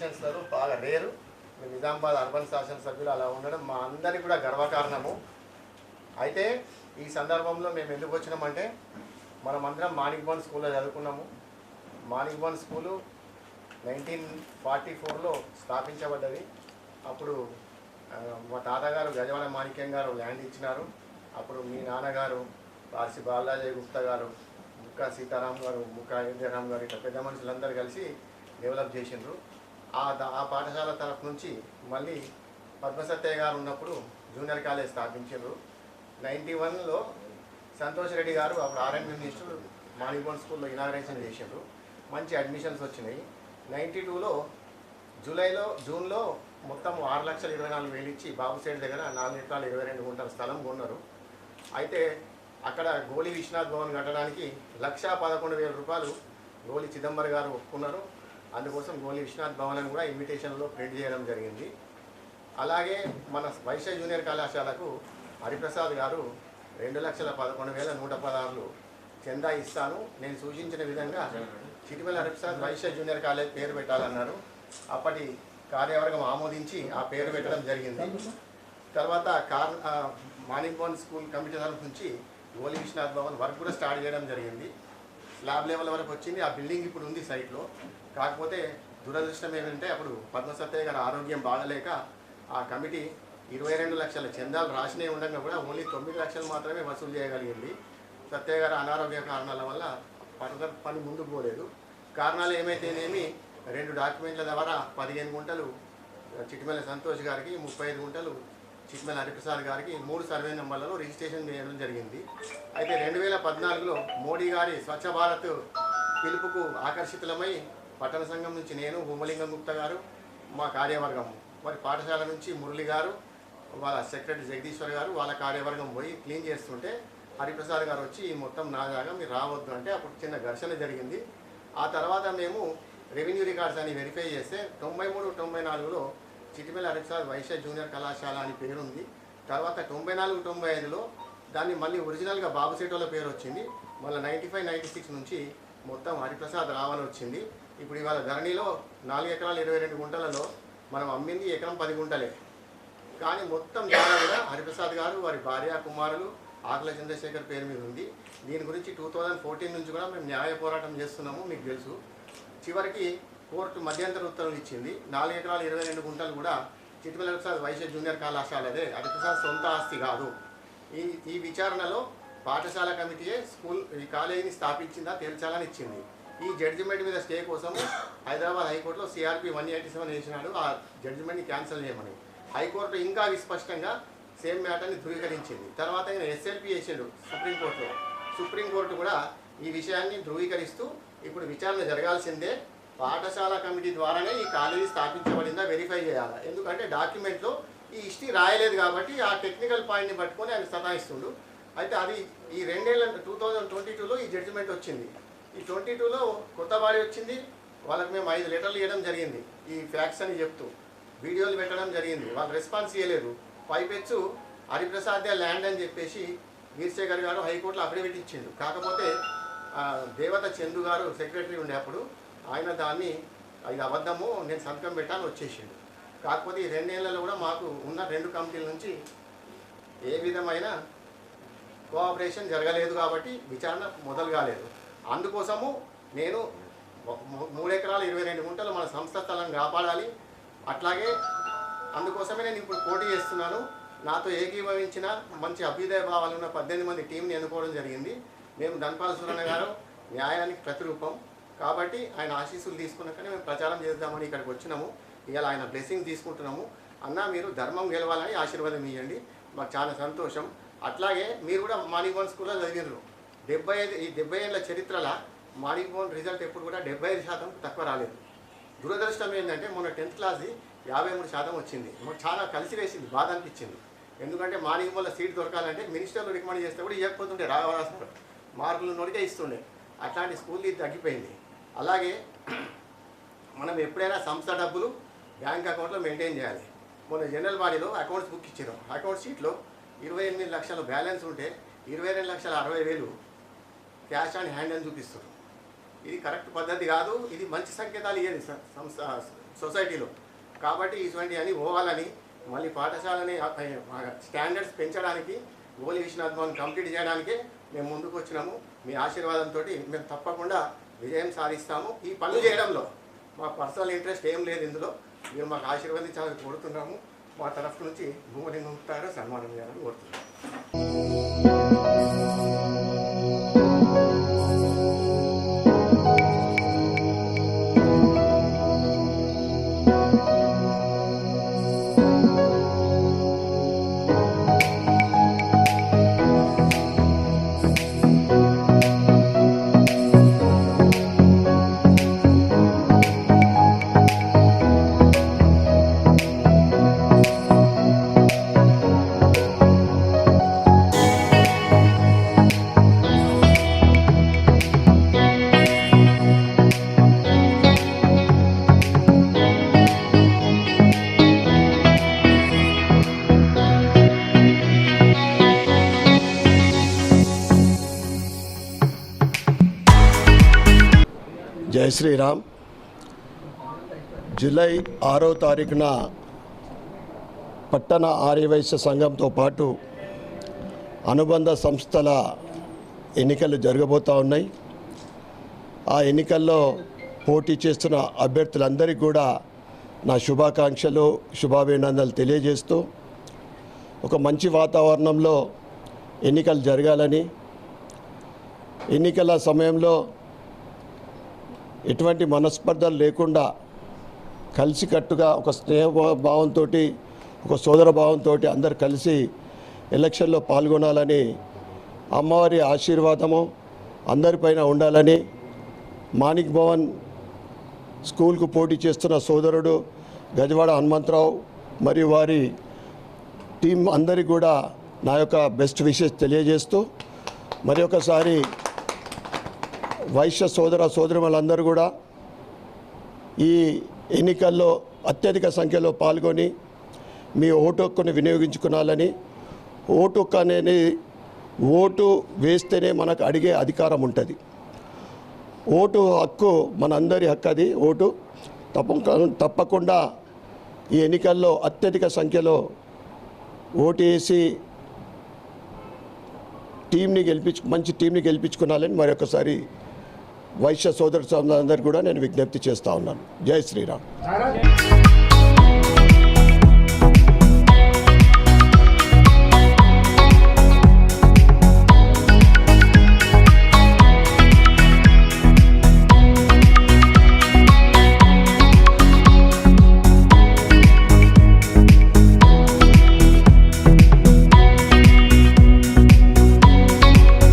పొలిటీషియన్స్లలో బాగా రేరు. నిజామాబాద్ అర్బన్ శాసనసభ్యులు అలా ఉండడం మా అందరికీ కూడా గర్వకారణము. అయితే ఈ సందర్భంలో మేము ఎందుకు వచ్చినామంటే మనమందరం మాణిక్ బోన్ స్కూల్లో చదువుకున్నాము. మాణిక్ స్కూలు నైన్టీన్ ఫార్టీ ఫోర్లో స్థాపించబడ్డది. అప్పుడు మా తాతగారు గజవాడ మాణిక్యం గారు ల్యాండ్ ఇచ్చినారు. అప్పుడు మీ నాన్నగారు ఆర్సి బాలాజీ గుప్తా గారు ముక్కా సీతారాం గారు ముక్కా అయోధ్యరామ్ గారు ఇట్లా పెద్ద మనుషులందరూ కలిసి డెవలప్ చేసిండ్రు. ఆ ఆ పాఠశాల తరఫు నుంచి మళ్ళీ పద్మసత్య గారు ఉన్నప్పుడు జూనియర్ కాలేజ్ స్థాపించారు. నైంటీ వన్లో సంతోష్ రెడ్డి గారు అప్పుడు ఆర్ఎండ్ మినిస్టర్ మాణికోన్ స్కూల్లో ఇనాగ్రేషన్ చేశారు. మంచి అడ్మిషన్స్ వచ్చినాయి. నైంటీ టూలో జూలైలో జూన్లో మొత్తం ఆరు లక్షల ఇరవై నాలుగు వేలు ఇచ్చి బాబుసేడ్ దగ్గర నాలుగు ఎకరాలు ఇరవై రెండు గుంటల స్థలం కొన్నారు. అయితే అక్కడ గోలి విశ్వనాథ్ భవన్ కట్టడానికి లక్షా పదకొండు వేల రూపాయలు గోలి చిదంబర్ గారు ఒప్పుకున్నారు. అందుకోసం గోలి విశ్వనాథ్ భవన్ అని కూడా ఇన్విటేషన్లో ప్రింట్ చేయడం జరిగింది. అలాగే మన వైశ్య జూనియర్ కళాశాలకు హరిప్రసాద్ గారు రెండు లక్షల పదకొండు వేల నూట పదహారులు చందా ఇస్తాను. నేను సూచించిన విధంగా చిటిమల హరిప్రసాద్ వైశ్య జూనియర్ కాలేజ్ పేరు పెట్టాలన్నారు. అప్పటి కార్యవర్గం ఆమోదించి ఆ పేరు పెట్టడం జరిగింది. తర్వాత కార్ ఆ, మాణిక్ భవన్ స్కూల్ కమిటీ తరఫు నుంచి గోలి విశ్వనాథ్ భవన్ వర్క్ కూడా స్టార్ట్ చేయడం జరిగింది. స్లాబ్ లెవెల్ వరకు వచ్చింది. ఆ బిల్డింగ్ ఇప్పుడు ఉంది సైట్లో కాకపోతే దురదృష్టం ఏంటంటే అప్పుడు పద్మసత్తయ్య గారి ఆరోగ్యం బాగలేక ఆ కమిటీ ఇరవై రెండు లక్షల చందాలు రాసినవి ఉండగా కూడా ఓన్లీ తొమ్మిది లక్షలు మాత్రమే వసూలు చేయగలిగింది. సత్య గారి అనారోగ్య కారణాల వల్ల ఫర్దర్ పని ముందుకు పోలేదు. కారణాలు ఏమైతేనేమి? రెండు డాక్యుమెంట్ల ద్వారా పదిహేను గుంటలు చిటిమెల సంతోష్ గారికి ముప్పై ఐదు గుంటలు చిట్మల హరిప్రసాద్ గారికి మూడు సర్వే నెంబర్లలో రిజిస్ట్రేషన్ చేయడం జరిగింది. అయితే రెండు వేల పద్నాలుగులో మోడీ గారి స్వచ్ఛ భారత్ పిలుపుకు ఆకర్షితులమై పట్టణ సంఘం నుంచి నేను భూమలింగం గుప్తా గారు మా కార్యవర్గం వారి పాఠశాల నుంచి మురళి గారు వాళ్ళ సెక్రటరీ జగదీశ్వర్ గారు వాళ్ళ కార్యవర్గం పోయి క్లీన్ చేస్తుంటే హరిప్రసాద్ గారు వచ్చి "ఈ మొత్తం నా జాగా మీరు రావద్దు అంటే అప్పుడు చిన్న ఘర్షణ జరిగింది. ఆ తర్వాత మేము రెవెన్యూ రికార్డ్స్ అని వెరిఫై చేస్తే తొంభై మూడు తొంభై నాలుగులో చిటిమెల హరిప్రసాద్ వైశ్య జూనియర్ కళాశాల అని పేరుంది. తర్వాత తొంభై నాలుగు తొంభై ఐదులో దాన్ని మళ్ళీ ఒరిజినల్గా బాబుసేటోల పేరు వచ్చింది. మళ్ళీ నైంటీ ఫైవ్ నైంటీ సిక్స్ నుంచి మొత్తం హరిప్రసాద్ రావని వచ్చింది. ఇప్పుడు ఇవాళ ధరణిలో నాలుగు ఎకరాలు ఇరవై రెండు గుంటలలో మనం అమ్మింది ఎకరం పది గుంటలే. కానీ మొత్తం జాగా కూడా హరిప్రసాద్ గారు వారి భార్య కుమారులు ఆకుల చంద్రశేఖర్ పేరు మీద ఉంది. దీని గురించి టూ థౌజండ్ ఫోర్టీన్ నుంచి కూడా మేము న్యాయ పోరాటం చేస్తున్నాము మీకు తెలుసు. చివరికి కోర్టు మధ్యంతర ఉత్తర్వులు ఇచ్చింది. నాలుగు ఎకరాలు ఇరవై రెండు గుంటలు కూడా చిట్టుపల్లి ప్రసాద్ వైశ్య జూనియర్ కళాశాలదే హరిప్రసాద్ సొంత ఆస్తి కాదు. ఈ ఈ విచారణలో పాఠశాల కమిటీయే స్కూల్ ఈ కాలేజీని స్థాపించిందా తేల్చాలని ఇచ్చింది. ఈ జడ్జిమెంట్ మీద స్టే కోసం హైదరాబాద్ హైకోర్టులో సిఆర్పి వన్ ఎయిటీ సెవెన్ వేసినాడు. ఆ జడ్జిమెంట్ని క్యాన్సిల్ చేయమని. హైకోర్టు ఇంకా విస్పష్టంగా సేమ్ మ్యాటర్ని ధృవీకరించింది. తర్వాత ఆయన ఎస్ఎల్పి వేసాడు సుప్రీంకోర్టులో. సుప్రీంకోర్టు కూడా ఈ విషయాన్ని ధృవీకరిస్తూ ఇప్పుడు విచారణ జరగాల్సిందే. పాఠశాల కమిటీ ద్వారానే ఈ కాలేజీ స్థాపించబడిందా వెరిఫై చేయాలి? ఎందుకంటే డాక్యుమెంట్లో ఈ హిస్టరీ రాయలేదు కాబట్టి ఆ టెక్నికల్ పాయింట్ని పట్టుకొని ఆయన సతాయిస్తుండు. అయితే అది ఈ రెండేళ్ళ టూ థౌజండ్ ట్వంటీ టూలో ఈ జడ్జిమెంట్ వచ్చింది. ఈ ట్వంటీ టూలో కొత్త బాడీ వచ్చింది. వాళ్ళకి మేము ఐదు లెటర్లు ఇవ్వడం జరిగింది. ఈ ఫ్యాక్స్ అని చెప్తూ వీడియోలు పెట్టడం జరిగింది. వాళ్ళు రెస్పాన్స్ ఇవ్వలేదు. పైపెచ్చు హరిప్రసాద్ ల్యాండ్ అని చెప్పేసి వీర్శేఖర్ గారు హైకోర్టులో అఫిడవిట్ ఇచ్చిండు. కాకపోతే దేవత చందు గారు సెక్రటరీ ఉండే అప్పుడు ఆయన దాన్ని ఇది అబద్ధము నేను సంతకం పెట్టాను వచ్చేసిండు. కాకపోతే ఈ రెండేళ్ళలో కూడా మాకు ఉన్న రెండు కమిటీల నుంచి ఏ విధమైన కోఆపరేషన్ జరగలేదు కాబట్టి విచారణ మొదలు కాలేదు. అందుకోసము నేను మూడు ఎకరాలు ఇరవై రెండు గుంటలు మన సంస్థ స్థలం కాపాడాలి. అట్లాగే అందుకోసమే నేను ఇప్పుడు పోటీ చేస్తున్నాను. నాతో ఏకీభవించిన మంచి అభ్యుదయ భావాలు ఉన్న పద్దెనిమిది మంది టీంని ఎన్నుకోవడం జరిగింది. మేము ధనపాల సూరణ గారు న్యాయానికి ప్రతిరూపం. కాబట్టి ఆయన ఆశీస్సులు తీసుకున్నాకనే మేము ప్రచారం చేద్దామని ఇక్కడికి వచ్చినాము. ఇవాళ ఆయన బ్లెస్సింగ్ తీసుకుంటున్నాము. అన్న మీరు ధర్మం గెలవాలని ఆశీర్వాదం ఇవ్వండి మాకు చాలా సంతోషం. అట్లాగే మీరు కూడా మాణిక్భవన్ స్కూల్లో చదివినారు డెబ్బై ఐదు ఈ డెబ్బై ఏళ్ళ చరిత్రల మాణిక్భవన్ రిజల్ట్ ఎప్పుడు కూడా డెబ్బై ఐదు శాతం తక్కువ రాలేదు. దురదృష్టం ఏంటంటే మొన్న టెన్త్ క్లాస్ది యాభై మూడు శాతం వచ్చింది. మాకు చాలా కలిసి వేసింది బాధ అనిపించింది. ఎందుకంటే మాణిక్భవన్లో సీట్ దొరకాలంటే మినిస్టర్లు రికమెండ్ చేస్తే కూడా ఇవ్వకపోతుండే రావాల్సిన మార్కులు నోడికే ఇస్తుండే. అట్లాంటి స్కూల్ ఇది తగ్గిపోయింది. అలాగే మనం ఎప్పుడైనా సంస్థ డబ్బులు బ్యాంక్ అకౌంట్లో మెయింటైన్ చేయాలి. మొన్న జనరల్ బాడీలో అకౌంట్స్ బుక్ ఇచ్చారు. అకౌంట్ షీట్లో ఇరవై ఎనిమిది లక్షల బ్యాలెన్స్ ఉంటే ఇరవై రెండు లక్షల అరవై వేలు క్యాష్ ఆన్ హ్యాండ్ అని చూపిస్తారు. ఇది కరెక్ట్ పద్ధతి కాదు. ఇది మంచి సంకేతాలు ఇవ్వదు స- సంస్థ సొసైటీలో. కాబట్టి ఇటువంటి అని పోవాలని మళ్ళీ పాఠశాలని స్టాండర్డ్స్ పెంచడానికి గోలి విశ్వనాథ్ భవన్ కంప్లీట్ చేయడానికే మేము ముందుకు వచ్చినాము. మీ ఆశీర్వాదంతో మేము తప్పకుండా విజయం సాధిస్తాము. ఈ పనులు చేయడంలో మా పర్సనల్ ఇంట్రెస్ట్ ఏం లేదు ఇందులో. మీరు మాకు ఆశీర్వదించాలని కోరుతున్నాము. మా తరఫు నుంచి భూమలింగం ఉంటారో సన్మానం చేయాలని కోరుతున్నాము. జై శ్రీరామ్. జూలై ఆరో తారీఖున పట్టణ ఆర్యవైశ్య సంఘంతో పాటు అనుబంధ సంస్థల ఎన్నికలు జరగబోతూ ఉన్నాయి. ఆ ఎన్నికల్లో పోటీ చేస్తున్న అభ్యర్థులందరికీ కూడా నా శుభాకాంక్షలు శుభాభినందనలు తెలియజేస్తూ ఒక మంచి వాతావరణంలో ఎన్నికలు జరగాలని ఎన్నికల సమయంలో ఎటువంటి మనస్పర్ధలు లేకుండా కలిసికట్టుగా ఒక స్నేహ భావంతో ఒక సోదర భావంతో అందరు కలిసి ఎలక్షన్లో పాల్గొనాలని అమ్మవారి ఆశీర్వాదము అందరిపైన ఉండాలని మాణిక్ భవన్ స్కూల్కు పోటీ చేస్తున్న సోదరుడు గజవాడ హనుమంతరావు మరియు వారి టీం అందరికీ కూడా నా యొక్క బెస్ట్ విషెస్ తెలియజేస్తూ మరి ఒకసారి వైశ్య సోదర సోదరులందరూ కూడా ఈ ఎన్నికల్లో అత్యధిక సంఖ్యలో పాల్గొని మీ ఓటు హక్కుని వినియోగించుకునాలని ఓటు హక్కు అనేది ఓటు వేస్తేనే మనకు అడిగే అధికారం ఉంటుంది. ఓటు హక్కు మనందరి హక్కు అది ఓటు తప్ప తప్పకుండా ఈ ఎన్నికల్లో అత్యధిక సంఖ్యలో ఓటు వేసి టీంని గెలిపించు మంచి టీంని గెలిపించుకున్నాలని మరొకసారి వైశ్య సోదర అందరికీ కూడా నేను విజ్ఞప్తి చేస్తా ఉన్నాను. జై శ్రీరామ్.